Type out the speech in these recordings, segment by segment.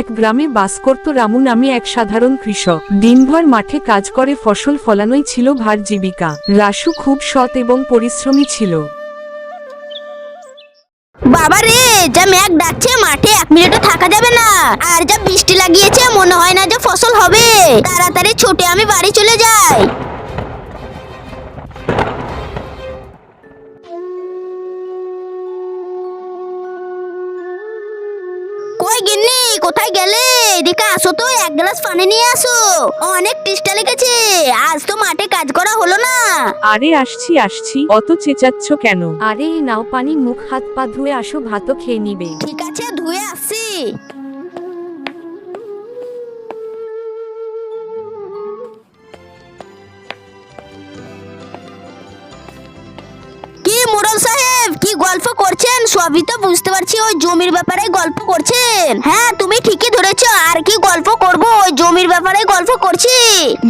এক গ্রামে বাস করত রামু নামে এক সাধারণ কৃষক। দিনভর মাঠে কাজ করে, ফসল ফলানোই ছিল ভার জীবিকা। রাসু খুব সৎ এবং পরিশ্রমী ছিল। বাবা রে, যা মেঘ ডাকছে মাঠে, এক মিনিটও থাকা যাবে না। আর যা বৃষ্টি লাগিয়েছে, মনে হয় না যে ফসল হবে। তাড়াতাড়ি ছুটে আমি বাড়ি চলে যাই। কোথায় গেলে? এদিকে আসো তো এক গ্লাস পানি নিয়ে আসো। অনেক তৃষ্ঠা লেগেছে। আজ তো মাঠে কাজ করা হলো না। আরে আসছি আসছি। অত চেঁচাচ্ছ কেন? আরে নাও পানি মুখ হাত পা ধুয়ে আসো ভাতও খেয়ে নিবে। ঠিক আছে ধুয়ে আসছি। গল্প করছেন, সবই তো বুঝতে পারছি ওই জমির ব্যাপারে গল্প করছেন। হ্যাঁ তুমি ঠিকই ধরেছো, আর কি গল্প করব ওই জমির ব্যাপারে গল্প করছি।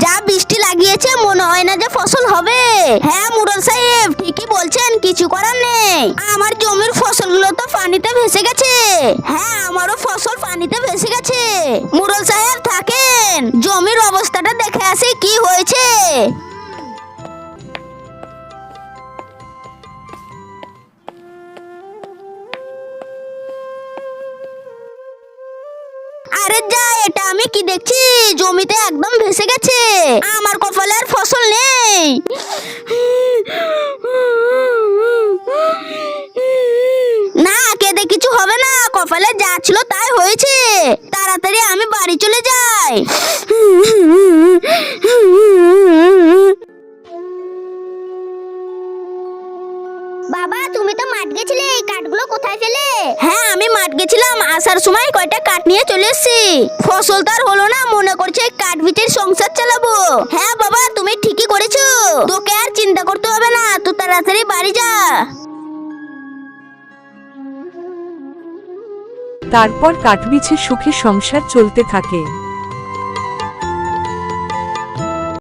যা বৃষ্টি লাগিয়েছে, মনে হয় না যে ফসল হবে। হ্যাঁ মুরল সাহেব, ঠিকই বলছেন, কিছু করার নেই। আমার জমির ফসলগুলো তো পানিতে ভেসে গেছে। হ্যাঁ আমারও ফসল পানিতে ভেসে গেছে। মুরল সাহেব, থাকেন। জমির অবস্থাটা দেখে আসি, কি হয়েছে? আমি কি দেখছি? জমিতে একদম ভেসে গেছে। আমার কপালে আর ফসল নেই। না, কেঁদে কিছু হবে না। কপালে যা ছিল তাই হয়েছে। তাড়াতাড়ি আমি বাড়ি চলে যাই। বাবা তুমি তো মাঠ গেছিলে এই কাঠগুলো কোথায় ফেলে? হ্যাঁ আমি মাঠ গেছিলাম আসার সময় কয়টা কাঠ নিয়ে চলে এসেছি। ফসল তার হলো না মনে করছে এই কাঠ বিটের সংসার চালাবো। হ্যাঁ বাবা তুমি ঠিকই করেছ। তোকে আর চিন্তা করতে হবে না তুই তাড়াতাড়ি বাড়ি যা। তারপর কাঠবিছে সুখে সংসার চলতে থাকে।